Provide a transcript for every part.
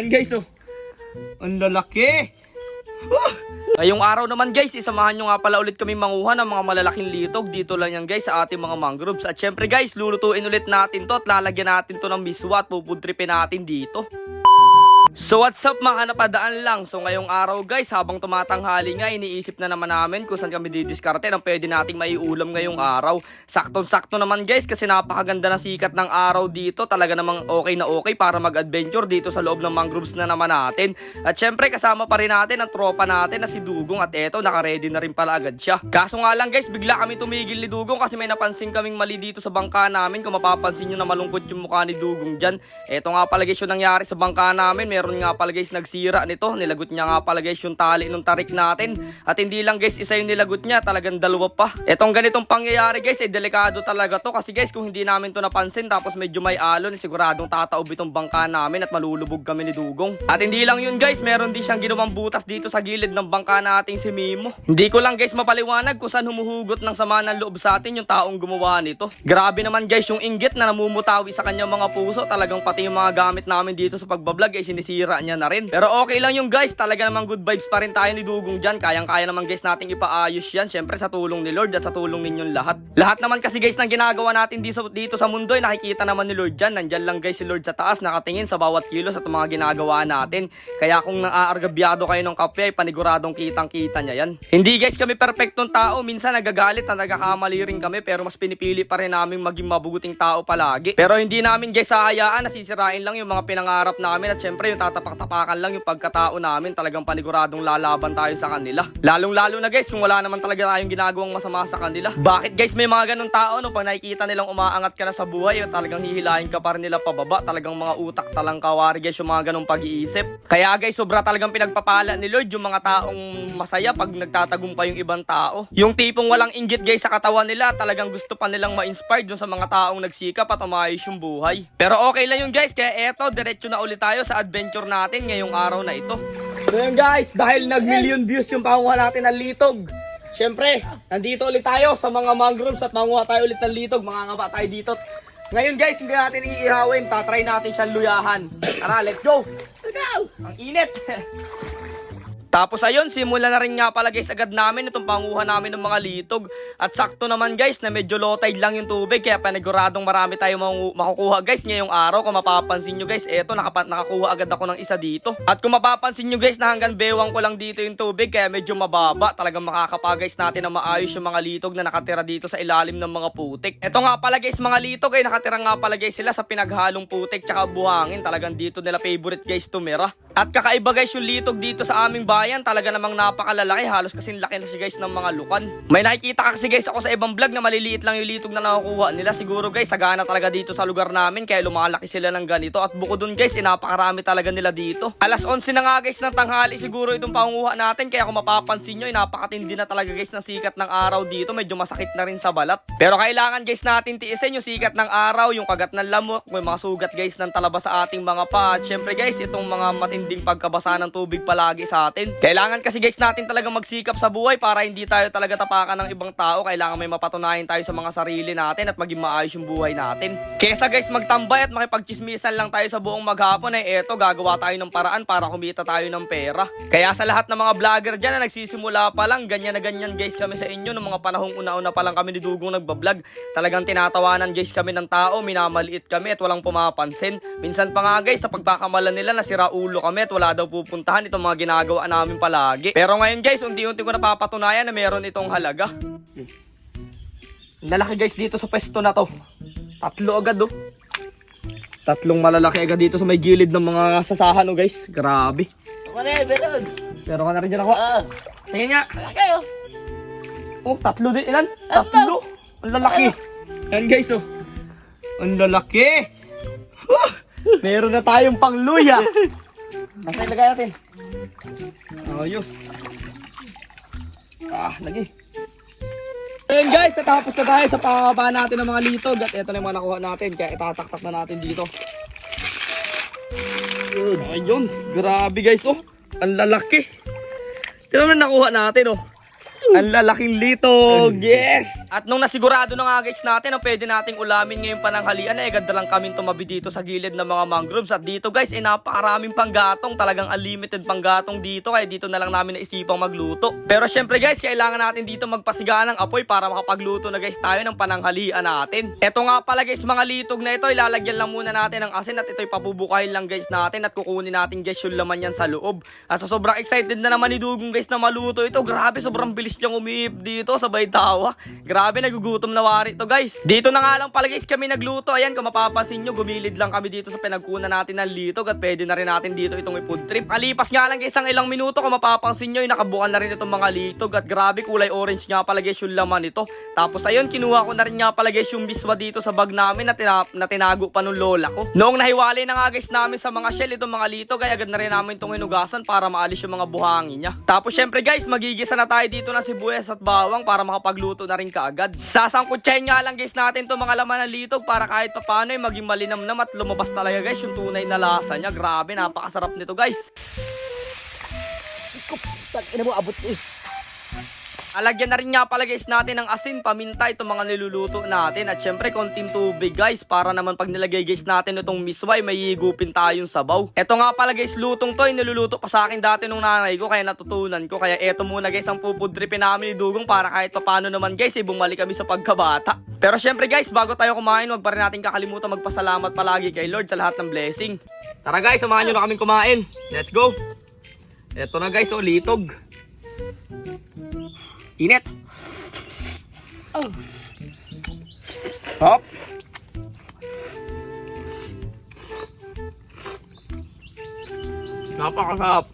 Yan guys oh. Ang lalaki. Woo! Ngayong araw naman guys, isamahan nyo nga pala ulit kami manguha ng mga malalaking litog. Dito lang yan guys sa ating mga mangroves. At syempre guys, lulutuin ulit natin to at lalagyan natin to ng miswa at pupudripin natin dito. So what's up mga napadaan lang? So ngayong araw guys habang tumatanghali nga Iniisip na naman namin kung saan kami didiskarte Ng pwede nating maiulam ngayong araw. Saktong sakto naman guys Kasi napakaganda ng sikat ng araw dito. Talaga namang okay na okay para mag-adventure Dito sa loob ng mangroves na naman natin. At syempre kasama pa rin natin Ang tropa natin na si Dugong. At eto nakaready na rin pala agad siya. Kaso nga lang guys bigla kami tumigil ni Dugong Kasi may napansin kaming mali dito sa bangka namin. Kung mapapansin nyo na malungkot yung mukha ni Dugong dyan. Eto nga pala guys yung nangyari sa bangka namin Meron nga pala guys nagsira nito. Nilagot niya nga pala guys yung tali nung tarik natin. At hindi lang guys isa yung nilagot niya, talagang dalawa pa. Etong ganitong pangyayari guys, eh delikado talaga to. Kasi guys kung hindi namin to napansin tapos medyo may alon, siguradong tataob itong bangka namin at malulubog kami ni Dugong. At hindi lang yun guys, meron din siyang ginawang butas dito sa gilid ng bangka nating si Mimo. Hindi ko lang guys mapaliwanag kung saan humuhugot ng sama ng loob sa atin yung taong gumawa nito. Grabe naman guys yung inggit na namumutawi sa kanyang mga puso. Talagang pati yung mga gamit namin dito sa pagbablog ay sinisira niya na rin. Pero okay lang yung guys, talaga namang good vibes pa rin tayo ni Dugong dyan. Kayang-kaya naman guys nating ipaayos yan. Syempre sa tulong ni Lord at sa tulong ninyong lahat. Lahat naman kasi guys ng ginagawa natin dito, dito sa mundo ay nakikita naman ni Lord dyan. Nandyan lang guys si Lord sa taas, nakatingin sa bawat kilos at mga ginagawa natin. Kaya kung naaargabyado kayo ng kape ay paniguradong kitang-kita niya yan. Hindi guys kami perfectong tao. Minsan nagagalit at nagkakamali rin kami pero mas pinipili pa rin namin maging mabuting tao palagi. Pero hindi namin guys hayaan na sisirain lang yung mga pinangarap namin at syempre yung tatapak-tapakan lang yung pagkatao namin. Talagang paniguradong lalaban tayo sa kanila. Lalong-lalo na guys kung wala naman talaga tayong ginagawang masama sa kanila. Bakit guys may mga ganun tao no pag nakikita nilang umaangat ka na sa buhay talagang hihilahin ka pa rin nila pababa. Talagang mga utak talang kawari guys yung mga ganung pag-iisip. Kaya guys sobra talagang pinagpapala ni Lord yung mga taong masaya pag nagtatagumpay yung ibang tao. Yung tipong walang inggit guys sa katawan nila, talagang gusto pa nilang ma-inspire dun sa mga taong nagsikap at umayos yung buhay. Pero okay lang yun guys, kaya eto, diretso na ulit tayo sa adventure natin ngayong araw na ito. So yun guys, dahil nag-million views yung panguha natin ng litog. Siyempre, nandito ulit tayo sa mga mangroves at manguha tayo ulit ng litog. Mga ngaba tayo dito. Ngayon guys, hindi natin iihawin. Tatry natin siyang luyahan. Tara, let's go! Let's go! Ang init! Tapos ayun, simula na rin nga pala guys agad namin itong panguha namin ng mga litog. At sakto naman guys na medyo low tide lang yung tubig kaya paniguradong marami tayo makukuha guys ngayong araw. Kung mapapansin nyo guys, eto nakapa- nakakuha agad ako ng isa dito. At kung mapapansin nyo guys na hanggang bewang ko lang dito yung tubig kaya medyo mababa. Talagang makakapa guys natin na maayos yung mga litog na nakatira dito sa ilalim ng mga putik. Eto nga pala guys mga litog ay nakatira nga pala guys sila sa pinaghalong putik tsaka buhangin. Talagang dito nila favorite guys tumira. At kakaiba guys yung litog dito sa aming bayan, talaga namang napakalalaki, halos kasing laki na siya guys ng mga lukan. May nakikita kasi guys ako sa ibang vlog na maliliit lang yung litog na nakukuha nila. Siguro guys, sagana talaga dito sa lugar namin, kaya lumalaki sila ng ganito. At bukod dun guys, eh, napakarami talaga nila dito. Alas 11 na nga guys ng tanghali siguro itong pangunguha natin, kaya kung mapapansin nyo, eh, napakatindi na talaga guys ng sikat ng araw dito. Medyo masakit na rin sa balat. Pero kailangan guys natin tiisin yung sikat ng araw, yung kagat ng lamok, may mga sugat guys ng talaba sa ating mga pa. At syempre guys, itong mga matinding pagkabasa ng tubig palagi sa atin. Kailangan kasi guys natin talaga magsikap sa buhay para hindi tayo talaga tapakan ng ibang tao. Kailangan may mapatunayan tayo sa mga sarili natin at maging maayos yung buhay natin. Kesa guys magtambay at makipagchismisan lang tayo sa buong maghapon eh eto gagawa tayo ng paraan para kumita tayo ng pera. Kaya sa lahat ng mga vlogger dyan na nagsisimula pa lang, ganyan na ganyan guys kami sa inyo ng mga panahong una-una pa lang kami ni Dugong nagbablog. Talagang tinatawanan guys kami ng tao, minamaliit kami at walang pumapansin. Minsan pa nga guys, sa pagkakamalan nila nasira ulo kami at wala daw pupuntahan itong mga ginagawa namin palagi. Pero ngayon guys, unti-unti ko napapatunayan na meron itong halaga. Lalaki guys dito sa pwesto na to. Tatlo agad oh. Tatlong malalaki agad dito sa may gilid ng mga sasahan oh guys. Grabe. Ako na meron. Pero ka na rin dyan ako. Ah, Tingnan nga. kayo. Oh, tatlo din. Ilan? Tatlo. Ang lalaki. Yan guys oh. Ang lalaki. Meron na tayong pangluya. Nasa ilagay natin. Ayos. Ah, lagi. Ayun guys, natapos na tayo sa pangaba natin ng mga litog at ito na yung mga nakuha natin kaya itataktak na natin dito. Ayun, grabe guys oh. Ang lalaki. Tignan mo na nakuha natin oh. Ang lalaking litog! Yes! At nung nasigurado na nga guys natin na pwede nating ulamin ngayong pananghalian eh ganda lang kami tumabi dito sa gilid ng mga mangroves at dito guys eh napakaraming panggatong talagang unlimited panggatong dito kaya dito na lang namin naisipang magluto. Pero syempre guys kailangan natin dito magpasigaan ng apoy para makapagluto na guys tayo ng pananghalian natin. Eto nga pala guys mga litog na ito ilalagyan lang muna natin ng asin at ito'y pabubukahin lang guys natin at kukunin natin guys yung laman yan sa loob. At sa sobrang excited na naman ni Dugong guys na maluto ito. Grabe sobrang bilis niyang umiip dito sabay tawa. Grabe nagugutom na wari ito guys. Dito na nga lang pala guys kami nagluto. Ayan kung mapapansin nyo gumilid lang kami dito sa pinagkunan natin ng litog at pwede na rin natin dito itong food trip. Alipas nga lang guys ang ilang minuto kung mapapansin nyo nakabukan na rin itong mga litog at grabe kulay orange nga pala guys yung laman ito. Tapos ayun kinuha ko na rin nga pala guys yung biswa dito sa bag namin na, tina- na tinago pa nung lola ko. Noong nahiwalay na nga guys namin sa mga shell itong mga litog kaya agad na rin namin itong inugasan para maalis yung mga buhangin niya. Tapos syempre guys magigisa na tayo dito ng sibuyas at bawang para makapagluto na rin kaagad. Sasangkutsahin nga lang guys natin itong mga laman ng litog para kahit pa paano ay maging malinamnam at lumabas talaga guys yung tunay na lasa niya. Grabe napakasarap nito guys. Ina mo, abot eh. Alagyan na rin nga pala guys natin ng asin, paminta itong mga niluluto natin at syempre konting tubig guys para naman pag nilagay guys natin itong misway may higupin tayong sabaw. Ito nga pala guys lutong to, niluluto pa sa akin dati nung nanay ko kaya natutunan ko kaya eto muna guys ang pupudripin namin ni Dugong para kahit paano naman guys eh bumalik kami sa pagkabata. Pero syempre guys bago tayo kumain wag pa rin natin kakalimutan magpasalamat palagi kay Lord sa lahat ng blessing. Tara guys samahan nyo na kaming kumain. Let's go! Eto na guys, oh, litog. Init. Oh. Hop. Napakasarap.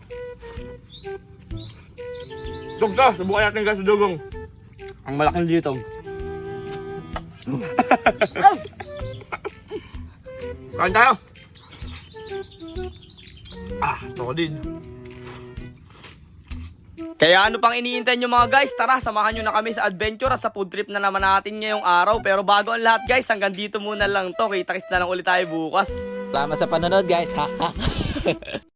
Dugta, subukan natin guys sa dugong. Ang malaking litog. Kain tayo. Ah, solid. Kaya ano pang iniintay nyo mga guys? Tara, samahan nyo na kami sa adventure at sa food trip na naman natin ngayong araw. Pero bago ang lahat guys, hanggang dito muna lang to. Kita-kits na lang ulit tayo bukas. Salamat sa panonood, guys. Ha?